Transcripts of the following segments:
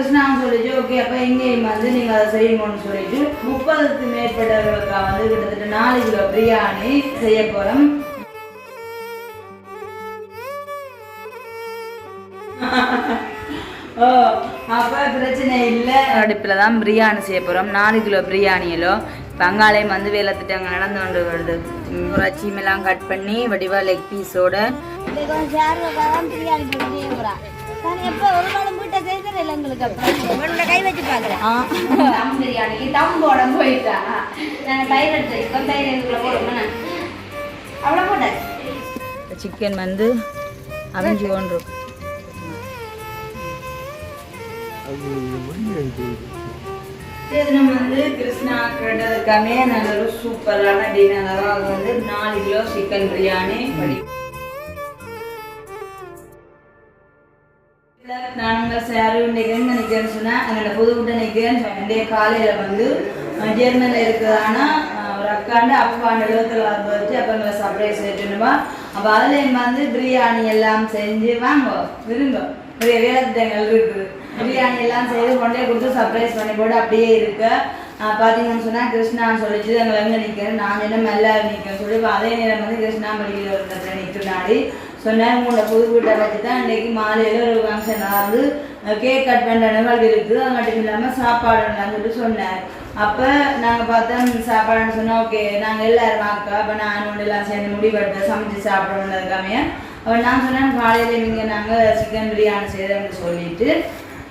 கிருஷ்ணாவும் சொல்லிச்சு ஓகே அப்போ இங்கேயும் வந்து நீங்கள் அதை செய்யணும்னு சொல்லிட்டு முப்பதுக்கு மேற்பட்டவர்களுக்காக வந்து கிட்டத்தட்ட நாலு கிலோ பிரியாணி செய்ய போகிறோம் ஓ அப்போ பிரச்சனை இல்லை. அடுப்பில் தான் பிரியாணி செய்ய போகிறோம் நாலு கிலோ பிரியாணியிலோ. பங்காளையம் வந்து வேலை திட்டங்க நடந்து கொண்டு வருது. ஒரு அச்சிமெல்லாம் கட் பண்ணி வடிவா லெக் பீஸோட பிரியாணி சிக்கன் வந்து அவிஞ்சு கொண்டு நம்ம வந்து கிருஷ்ணா கேட்டதுக்காமே நல்ல ஒரு சூப்பரான டின்னர் அதாவது வந்து நாலு கிலோ சிக்கன் பிரியாணி. படி நாங்கள் சாரு நிற்கிறேன் நிற்கிறேன்னு சொன்னால் என்னோட புது வீட்டை நிற்கிறேன் இன்றைய காலையில் வந்து ஜெர்மனில் ஜெர்மனியில் ஒரு அக்காண்டு அப்பாண்டு எழுபத்தில் வச்சு அப்போ எங்களை சர்ப்ரைஸ் செய்யணுமா அப்போ அதில் வந்து பிரியாணி எல்லாம் செஞ்சு வாங்க விரும்ப பெரிய வேலை இருக்குது பிரியாணி எல்லாம் செய்து கொண்டே கொடுத்து சர்ப்ரைஸ் பண்ணி போட்டு அப்படியே இருக்கு பார்த்தீங்கன்னு சொன்னால் கிருஷ்ணான்னு சொல்லிச்சு எங்களை எங்கே நிற்கிறேன் நான் என்ன மெல்ல நிற்கிறேன் சொல்லி அதே நேரம் வந்து கிருஷ்ணா மடியில் ஒரு நிற்கிறாடி சொன்னேன் உங்களோட புது வீட்டை வச்சு தான் இன்றைக்கி மாலையில் ஒரு ஃபங்க்ஷன் வந்து கேக் கட் பண்ணுற நிகழ்வு இருக்குது அது மட்டும் இல்லாமல் சாப்பாடு சொல்லிட்டு சொன்னேன். அப்போ நாங்கள் பார்த்தோம் சாப்பாடுன்னு சொன்னோம் ஓகே நாங்கள் எல்லாரும் வாக்கா அப்போ நான் ஒன்று எல்லாம் சேர்ந்து முடிவெடுத்து சமைச்சு சாப்பிடணுன்றதுக்காமே அப்போ நான் சொன்னேன் காலையில் இங்கே நாங்கள் சிக்கன் பிரியாணி செய்கிறோம்னு சொல்லிட்டு.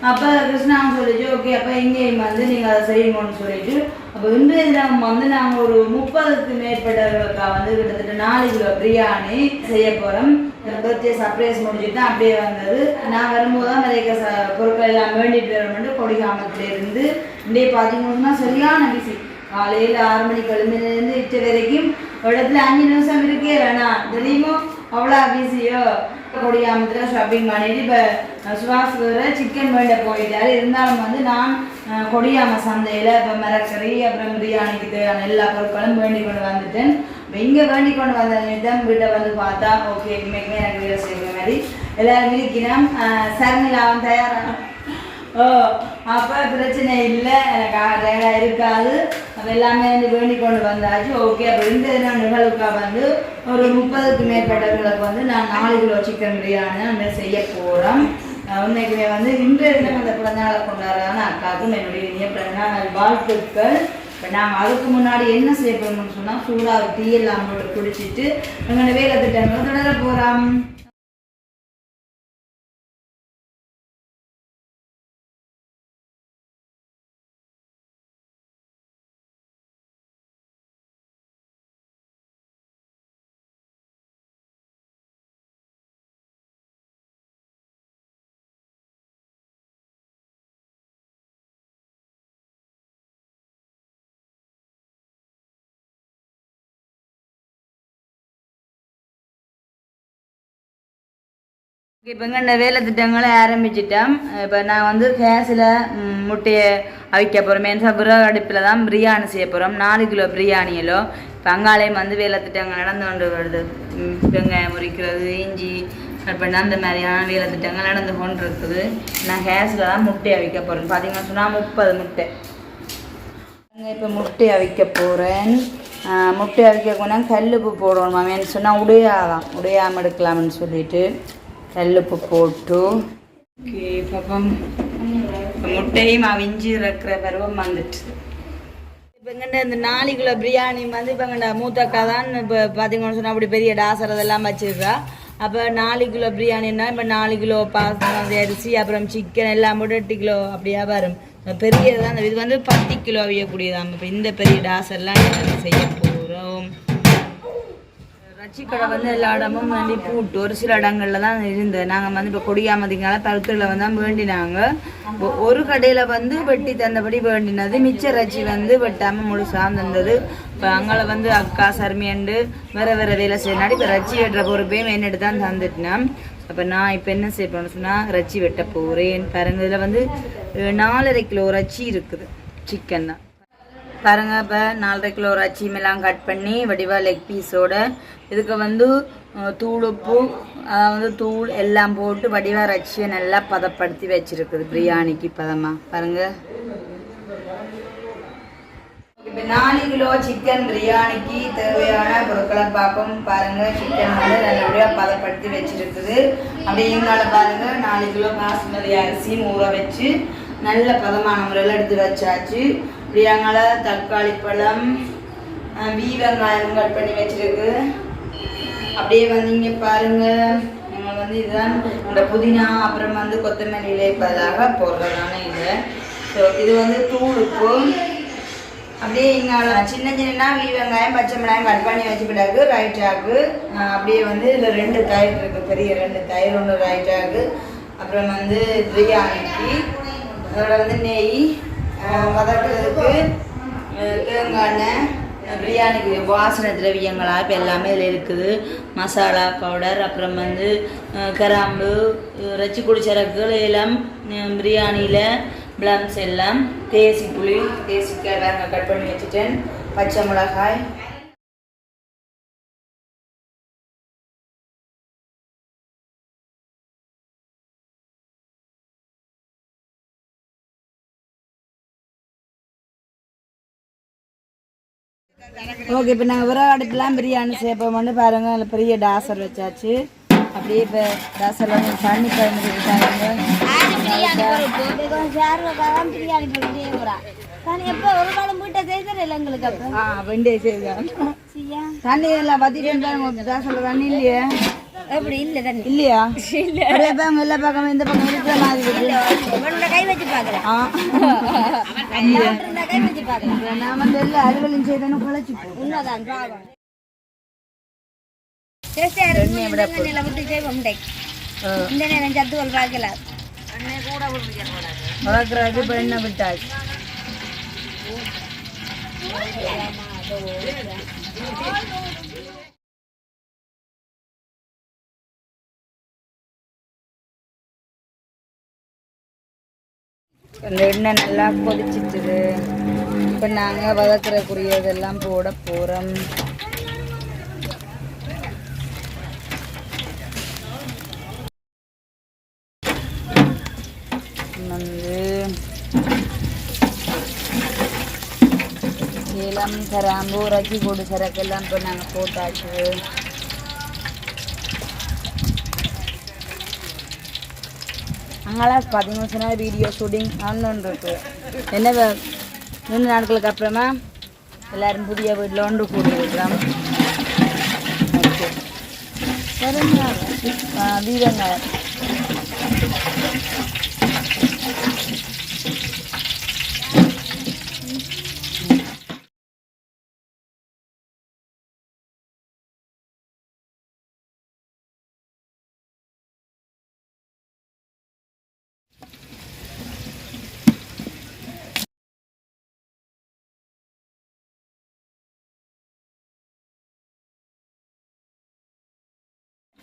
அப்போ கிருஷ்ணாவும் சொல்லிச்சு ஓகே அப்போ எங்கேயும் வந்து நீங்கள் அதை செய்யணும்னு சொல்லிவிட்டு அப்போ இன்றைய தினம் வந்து நாங்கள் ஒரு முப்பதுக்கு மேற்பட்டவர்களுக்கா வந்து கிட்டத்தட்ட நாலு கிலோ பிரியாணி செய்ய போகிறோம் பர்த்டே சர்ப்ரைஸ் முடிச்சுட்டு தான் அப்படியே வந்தது. நான் வரும்போது தான் நிறைய ச பொருட்கள் எல்லாம் வேண்டிட்டு வரணும்னு கொடிகாமத்துல இருந்து இன்றைய பார்த்தீங்கன்னா சரியான பிஸி காலையில் ஆறு மணிக்கு எழுந்திருந்து இட்டு வரைக்கும் இடத்துல அஞ்சு நிமிஷம் இருக்கே வேணா. தெரியுமோ அவ்வளோ பிஸியோ கொடியாமத்தில் ஷாப்பிங் பண்ணிட்டு இப்போ சுவாஸ் வேறு சிக்கன் வேண்ட போயிட்டாரு. இருந்தாலும் வந்து நான் கொடியாம சந்தையில் இப்போ மிரக்கறி அப்புறம் பிரியாணிக்கு தேவையான எல்லா பொருட்களும் வேண்டி கொண்டு வந்துட்டேன். இப்போ இங்கே வேண்டி கொண்டு வந்த நிதம் வீட்டை வந்து பார்த்தா ஓகே இன்றைக்குமே எனக்கு வீடு செய்கிற மாதிரி. எல்லோரும் இருக்கிறோம் சரணிலாவும் தயாராக ஓ அப்போ பிரச்சனை இல்லை. எனக்கு டயர்டாக இருக்காது. அப்போ எல்லாமே வந்து வேண்டி கொண்டு வந்தாச்சு. ஓகே அப்போ இந்த தினம் நிகழ்வுக்காக வந்து ஒரு முப்பதுக்கு மேற்பட்டவர்களுக்கு வந்து நான் நாலு கிலோ சிக்கன் பிரியாணி நம்ம செய்ய போகிறோம் உண்மைக்குமே வந்து இன்றைய தினம் அந்த பிறந்தநாளை கொண்டாடுறாங்க. அக்காவுக்கும் என்னுடைய இனிய பிறந்தநாள் வாழ்த்துக்கள். இப்போ நாங்கள் அதுக்கு முன்னாடி என்ன செய்ய சொன்னால் சூடாக டீ எல்லாம் போட்டு குடிச்சிட்டு எங்களோட வேலை திட்டங்களை தொடர போகிறோம் இப்போ இந்த வேலை திட்டங்களை ஆரம்பிச்சிட்டோம் இப்போ நான் வந்து கேஸில் முட்டையை அவிக்க போகிறோம் மென்சா விறகு அடுப்பில் தான் பிரியாணி செய்ய போகிறோம் நாலு கிலோ பிரியாணியிலோ இப்போ அங்காலையும் வந்து வேலை திட்டங்கள் நடந்து கொண்டு வருது. வெங்காயம் முறிக்கிறது இஞ்சி கட் அந்த மாதிரியான வேலை திட்டங்கள் நடந்து கொண்டு இருக்குது நான் கேஸில் தான் முட்டை அவிக்க போகிறேன் பார்த்தீங்கன்னா சொன்னால் முப்பது முட்டை. இப்போ முட்டை அவிக்க போகிறேன் முட்டை அவிக்க போனால் கல்லுப்பு போடணும்? மேம் சொன்னால் உடையாதான். உடையாமல் எடுக்கலாம்னு சொல்லிட்டு. கல்லுப்பு போட்டு. ஓகே பாப்பம். இப்போ முட்டையும் அவிஞ்சு இருக்கிற பருவம் வந்துட்டு. இப்போ எங்கண்ட இந்த நாலு கிலோ பிரியாணி வந்து இப்போ எங்கண்ட மூத்தக்கா தான் இப்போ பார்த்தீங்கன்னு சொன்னால் அப்படி பெரிய டாசர் அதெல்லாம் வச்சிருக்கா. அப்போ நாலு கிலோ பிரியாணின்னா இப்போ நாலு கிலோ பாஸ்மதி அரிசி அப்புறம் சிக்கன் எல்லாம் போட்டு எட்டு கிலோ அப்படியா வரும். பெரியது தான் இது வந்து பத்து கிலோ அவியக்கூடியதான் இப்போ இந்த பெரிய டாசர்லாம் செய்ய போகிறோம் ரச்சிக்கடை வந்து எல்லா இடமும் வந்து பூட்டு. ஒரு சில இடங்கள்ல தான் இருந்தது. நாங்கள் வந்து இப்போ கொடியாமதிங்கால பருத்தில் வந்து தான் வேண்டினாங்க. ஒரு கடையில் வந்து வெட்டி தந்தபடி வேண்டினது. மிச்ச ரச்சி வந்து வெட்டாமல் முழுசாக தந்தது. இப்போ அங்கே வந்து அக்கா சர்மியண்டு வேற வேற வேலை செய்யனாடி இப்போ ரச்சி வெட்டுற பொறுப்பையும் என்னட்டு தான் தந்துட்டேன் அப்போ நான் இப்போ என்ன செய்ய போறேன்னு சொன்னால் ரச்சி வெட்ட போகிறேன் பாருங்க இதில் வந்து நாலரை கிலோ ரச்சி இருக்குது. சிக்கன் தான். பாருங்க இப்போ நாலரை கிலோ ஒரு அச்சிமெல்லாம் கட் பண்ணி வடிவா லெக் பீஸோட இதுக்கு வந்து தூளுப்பு தூள் உப்பு தூள் எல்லாம் போட்டு வடிவா ரச்சியை நல்லா பதப்படுத்தி வச்சிருக்குது பிரியாணிக்கு பதமாக பாருங்க. இப்போ நாலு கிலோ சிக்கன் பிரியாணிக்கு தேவையான பொருட்களை பார்ப்போம். பாருங்க சிக்கன் வந்து நல்லபடியாக பதப்படுத்தி வச்சிருக்குது. அப்படியே இருந்தாலும் பாருங்க நாலு கிலோ பாசுமதி அரிசி ஊற வச்சு நல்ல பதமான முறையில் எடுத்து வச்சாச்சு. இப்படி தக்காளி பழம் அஹ், வீ வெங்காயம் கட் பண்ணி வச்சிருக்கு. அப்படியே வந்து இங்கே பாருங்க. நம்ம வந்து இதுதான் இந்த புதினா அப்புறம் வந்து கொத்தமல்லி இலை பதிலாக போடுறதான இது. ஸோ இது வந்து தூளுக்கும் அப்படியே இங்கே சின்ன சின்னனா வீ வெங்காயம் பச்சை மிளகாயம் கட் பண்ணி வச்சு பிறகு ரைட் அப்படியே வந்து இதில் ரெண்டு தயிர் இருக்குது பெரிய ரெண்டு தயிர் ஒன்று ரைட் அப்புறம் வந்து பிரியாணிக்கு அதோட வந்து நெய் வதக்கிறதுக்கு தேங்காய் எண்ணெய் பிரியாணிக்கு வாசனை திரவியங்களா? இப்போ எல்லாமே இதில் இருக்குது. மசாலா பவுடர் அப்புறம் வந்து கிராம்பு ரச்சி குடி எல்லாம் பிரியாணியில் பிளம்ஸ் எல்லாம். தேசி புளி தேசிக்காய் வேற கட் பண்ணி வச்சுட்டேன். பச்சை மிளகாய் ஓகே இப்போ நாங்கள் விறகு அடுப்புலாம் பிரியாணி சேர்ப்போம் வந்து பாருங்க. அதில் பெரிய டாசர் வச்சாச்சு. அப்படியே இப்போ டாசரில் வந்து தண்ணி சரியா தண்ணி எல்லாம் டாசரில் தண்ணி இல்லையே. எப்படி இல்லை தண்ணி. இல்லையா? அப்படியே பாருங்க எல்லா பக்கம் இந்த பக்கம் இருக்கிற மாதிரி இருக்கு. கை வச்சு இருந்தா கை வச்சு பார்க்கலாம் நான் வந்து எல்லா அலுவலையும் செய்தேன்னு குழச்சி உண்மைதான் இந்த நேரம் சத்துவல் பார்க்கல வளர்க்குறதுக்கு இப்போ என்ன விட்டாச்சு? அந்த எண்ணெய் நல்லா கொதிச்சிட்டுது இப்போ நாங்கள் வதக்குறக்குரியதெல்லாம் போட போகிறோம் வந்து ஏலம் கிராம்பு ரக்கி கூடு சரக்கெல்லாம் இப்போ நாங்கள் போட்டாச்சு. அங்கெல்லாம் பார்த்தீங்கன்னு சொன்னால் வீடியோ ஷூட்டிங் நடந்துருக்கு என்ன மூணு நாட்களுக்கு அப்புறமா எல்லோரும் புதிய வீட்டில் ஒன்று கூடியிருக்கிறோம் ஓகே. சரிங்க வீரங்க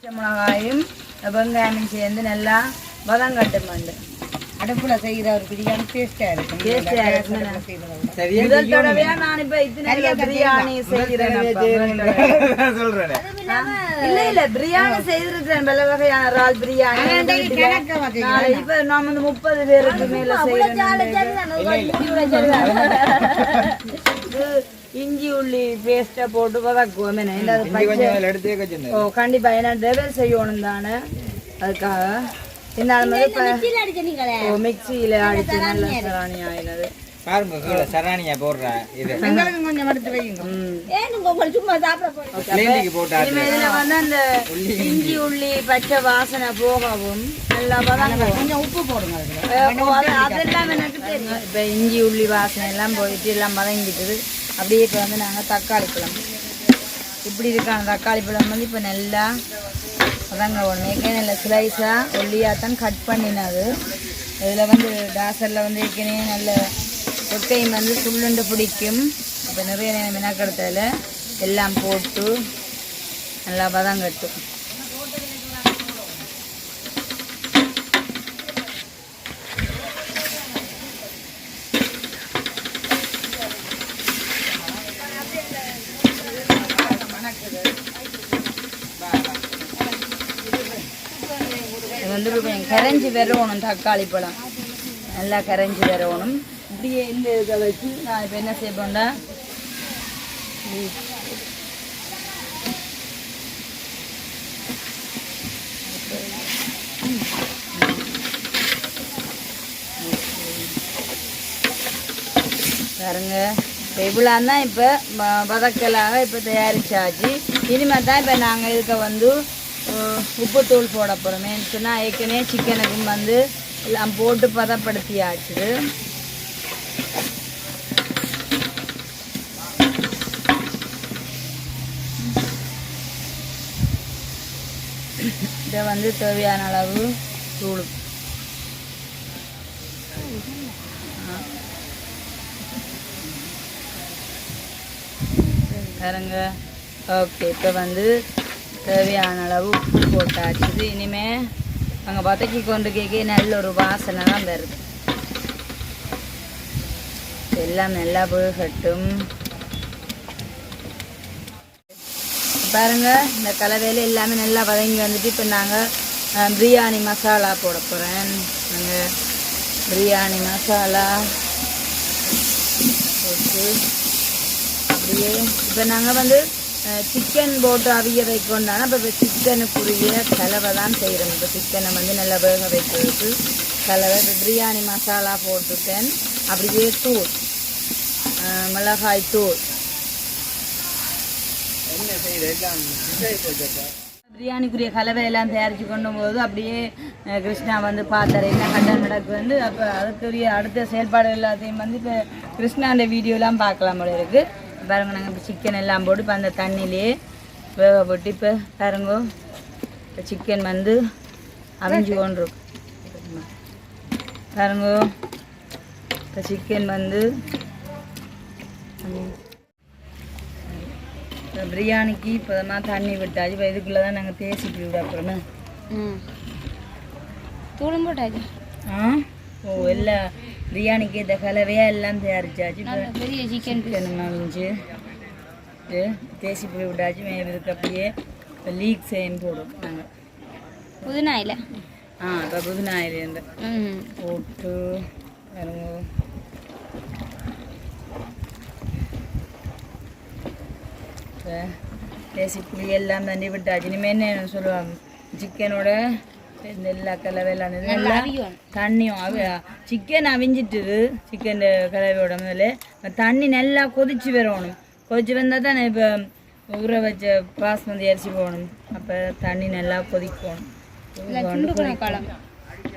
மிளகாயும் வெங்காயமும் சேர்ந்து நல்லா வதங்கட்டுமாண்டு அடுப்புல செய்கிற ஒரு பிரியாணி டேஸ்டா இருக்கும். டேஸ்டியாக இருக்குன்னு முதல் தடவையா நான் இப்ப இத்தனை பிரியாணி செய்கிறேன் இல்ல இல்ல பிரியாணி செய்திருக்கிறேன் பல வகையான இறால் பிரியாணி இப்ப நாம வந்து முப்பது பேருக்கு மேல செய்யறேன் இஞ்சி உள்ளி பேஸ்ட போட்டு வதக்குவோம் என்ன ஓ கண்டிப்பா. ஏன்னா டெவல் செய்யணும் தானே. அதுக்காக. இருந்தாலும் இப்ப ஓ மிக்சியில அடிச்சு நல்ல சராணி ஆயினது. பாருங்க சராணியா போடுற இது. கொஞ்சம் எடுத்து வைங்க ம். ஏனுங்க உங்களுக்கு சும்மா சாப்பிட போறேன் கிளீனிக்கு போட்டு இனிமே இதுல வந்து அந்த இஞ்சி. உள்ளி பச்சை வாசனை போகவும் நல்லா வதங்குவோம். கொஞ்சம் உப்பு போடுங்க அதுல. அஹ் ஓ, அது- அதெல்லாம் எனக்கு தெரியும். இப்போ இஞ்சி உள்ளி வாசனை எல்லாம் போயிட்டு எல்லாம் வதங்கிட்டுது. அப்படியே இப்போ வந்து நாங்கள் தக்காளி பழம். இப்படி இருக்கான தக்காளி பழம் வந்து இப்போ நல்லா வதங்க உடனே நல்ல ஸ்லைஸாக ஒல்லியாக தான் கட் பண்ணினது. இதில் வந்து டாசரில் வந்து ஏற்கனவே நல்ல கொட்டையும் வந்து சுள்ளுண்டு பிடிக்கும். இப்போ நிறைய நேரம் மெனக்கெடுத்ததில் எல்லாம் போட்டு நல்லா வதங்கட்டும். கரைஞ்சி வரணும் தக்காளி பழம். நல்லா கரைஞ்சி வரணும் இப்படியே இந்த இதை வச்சு நான் இப்போ என்ன செய்ய போண்டா பாருங்க. இப்போ தான் இப்போ வதக்கலாக இப்போ தயாரிச்சாச்சு. இனிமேல் தான் இப்போ நாங்கள் இதுக்கு வந்து உப்புத்தூள் போட போகிறோம் ஏன்னு சொன்னால் ஏற்கனவே சிக்கனுக்கும் வந்து எல்லாம் போட்டு பதப்படுத்தியாச்சு. இதை வந்து தேவையான அளவு தூள். பாருங்க. ஓகே இப்போ வந்து தேவையான அளவு உப்பு போட்டாச்சு இனிமே அங்கே வதக்கி கொண்டு கேட்க நல்ல ஒரு வாசனை தான் வருது எல்லாம் நல்லா போகட்டும். பாருங்க இந்த கலவையில் எல்லாமே நல்லா வதங்கி வந்துட்டு இப்போ நாங்கள் பிரியாணி மசாலா போட போகிறேன் நாங்கள் பிரியாணி மசாலா போட்டு அப்படியே இப்போ நாங்கள் வந்து சிக்கன் போட்டு அவிய வைக்கணும்னா இப்போ சிக்கனுக்குரிய கலவை தான் செய்கிறோம் இப்போ சிக்கனை வந்து நல்லா வேக வைக்கிறதுக்கு கலவை இப்போ பிரியாணி மசாலா போட்டுட்டேன் அப்படியே தூள் மிளகாய் தூள். என்ன பிரியாணிக்குரிய கலவை எல்லாம் தயாரித்து கொண்டும் போது அப்படியே கிருஷ்ணா வந்து பார்த்தாரு. என்ன கட்டம் நடக்கு வந்து அப்போ அதுக்குரிய அடுத்த செயல்பாடு எல்லாத்தையும் வந்து இப்போ கிருஷ்ணாண்ட வீடியோலாம் பார்க்கலாம் போல இருக்குது பாருங்க நாங்கள் இப்போ சிக்கன் எல்லாம் போட்டு இப்போ அந்த தண்ணியிலே வேக போட்டு இப்போ பாருங்க இப்போ சிக்கன் வந்து அவிஞ்சு கொண்டு இருக்கும் பாருங்க இப்போ சிக்கன் வந்து இப்போ பிரியாணிக்கு இப்போதான் தண்ணி விட்டாச்சு. இப்போ இதுக்குள்ளே தான் நாங்கள் தேசிட்டு விட அப்புறமே தூளும் போட்டாச்சு. ஆ? ஓ எல்லாம் பிரியாணிக்கு இந்த கலவையாக எல்லாம் தயாரிச்சாச்சு பெரிய சிக்கன் மவிஞ்சு இது தேசி புளி விட்டாச்சு இதுக்கு அப்படியே லீக் செய்யும் போடும் நாங்கள் புதினா இல்லை ஆ இப்போ புதுநாயிலேருந்து ம் போட்டு தேசி புளி எல்லாம் தண்ணி விட்டாச்சு இனிமேல் என்ன சொல்லுவாங்க சிக்கனோட இந்த எல்லா கலவை எல்லாம் இந்த நல்லா எல்லாம் அவியும். தண்ணியும் அவி சிக்கன் அவிஞ்சிட்டுது சிக்கன் கலவையோட முதல்ல தண்ணி நல்லா கொதிச்சு வரணும். கொதிச்சு வந்தால் தான் இப்போ ஊற வச்ச பாஸ்மதி அரிசி போகணும் அப்போ தண்ணி நல்லா கொதிக்கணும்.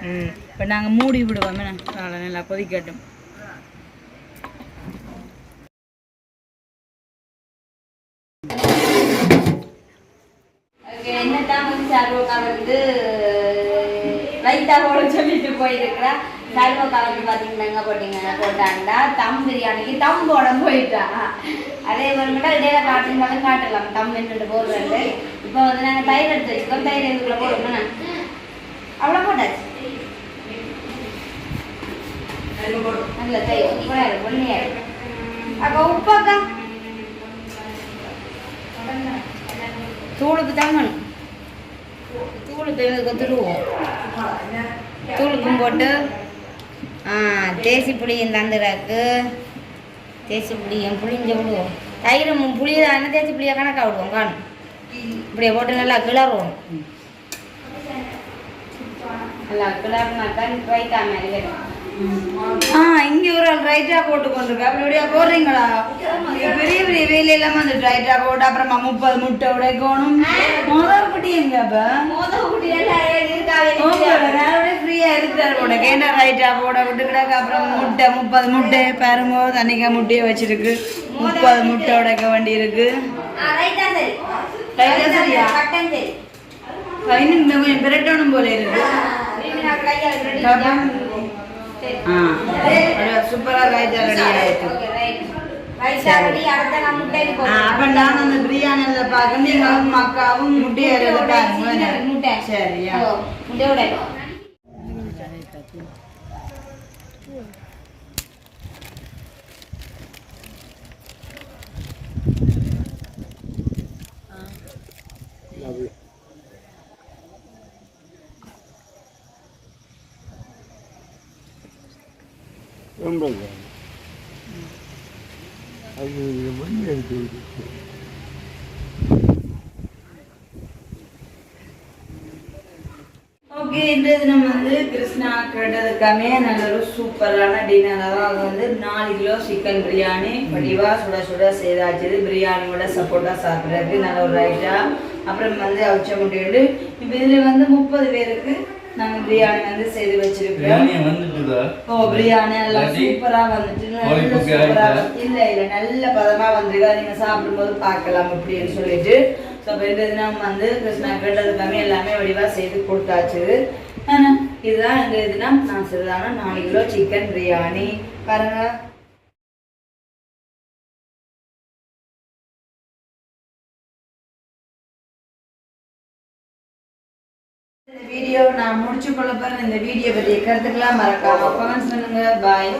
ம். இப்போ நாங்கள் மூடி விடுவோம் நல்லா கொதிக்கட்டும். என்னதான் வந்து சர்வக்கா வந்து ரைத்தா சொல்லிட்டு போயிருக்கிறா. சர்வ காலத்து பார்த்தீங்கன்னா எங்கே போட்டீங்கன்னா போட்டாண்டா. தம் பிரியாணிக்கு தம் போட போயிட்டா. அதே மாதிரி மட்டும் இடையில காட்டுனாலும் காட்டலாம். தம் என்னட்டு போடுறது. இப்போ வந்து நாங்கள் தயிர் எடுத்து வச்சுக்கோம். தயிர் இதுக்குள்ள போடணும் அவ்வளோ போட்டாச்சு. நல்ல தயிர். சூப்பராக இருக்கு. பொண்ணியா இருக்கு. உப்பாக்கா? தூளுக்கு தங்கணும் தூளுக்கு கொத்துருவோம் தூளுக்கும் போட்டு ஆ தேசி புளியும் தந்துடாக்கு தேசி புளியும் புளிஞ்சு விடுவோம் தயிரும் புளியதான தேசி புளியாக கணக்காக விடுவோம் காணும். இப்படியே போட்டு நல்லா கிளறுவோம். நல்லா கிளறுனாக்கா ரைத்தா மாதிரி வரும். ஆ இங்கே ஒரு ஆள் ரைட்டாக போட்டு கொண்டிருக்கா அப்படி இப்படியா போடுறீங்களா? பெரிய பெரிய வேலை எல்லாம் வந்து ரைட்டாக போட்டு அப்புறமா முப்பது முட்டை உடைக்கணும். முதல் குட்டி எங்க அப்ப? மோதல் குட்டியெல்லாம் முட்டை முப்பது முட்டை பாருங்க தண்ணிக்கா முட்டையை வச்சிருக்கு முப்பது முட்டை உடைக்க வேண்டி இருக்கு சரியா? இன்னும் கொஞ்சம் பிரட்டணும் போல இருக்கு சூப்பரா ரைட்டா ரெடி ஆயிட்டு நான் அப்ப அந்த பிரியாணியில பார்க்க நீங்களும் அக்காவும் முட்டையை பாருங்க ದೇವ್ರೆ Ông đồng hành. Anh người muốn nhận được. Okay இன்றைய தினம் வந்து கிருஷ்ணா கேட்டதுக்காமே நல்ல ஒரு சூப்பரான டின்னர் அதாவது வந்து நாலு கிலோ சிக்கன் பிரியாணி வடிவா சுட சுட செய்தாச்சு. பிரியாணியோட சப்போட்டா சாப்பிட்றதுக்கு நல்ல ஒரு ரைட்டா அப்புறம் வந்து அவிச்ச முட்டையோடு இப்போ இதில் வந்து முப்பது பேருக்கு நாங்கள் பிரியாணி வந்து செய்து வந்துட்டுதா? ஓ பிரியாணி நல்லா இல்லாட்டி சூப்பரா வந்துட்டு இல்ல இல்ல நல்ல பதமா வந்திருக்கு. நீங்க சாப்பிடும்போது பார்க்கலாம் அப்படின்னு சொல்லிட்டு. ஸோ இப்போ இந்த தினம் வந்து கிருஷ்ணா கேட்டதுக்காமே எல்லாமே வடிவா செய்து கொடுத்தாச்சு. இதுதான் இந்த தினம் நான் செய்ததான நாலு கிலோ சிக்கன் பிரியாணி பாருங்க. இந்த வீடியோ நான் முடிச்சு கொள்ள போறேன். இந்த வீடியோ பத்தி கருத்துக்கெல்லாம் மறக்காம கமெண்ட்ஸ் பண்ணுங்க பாய்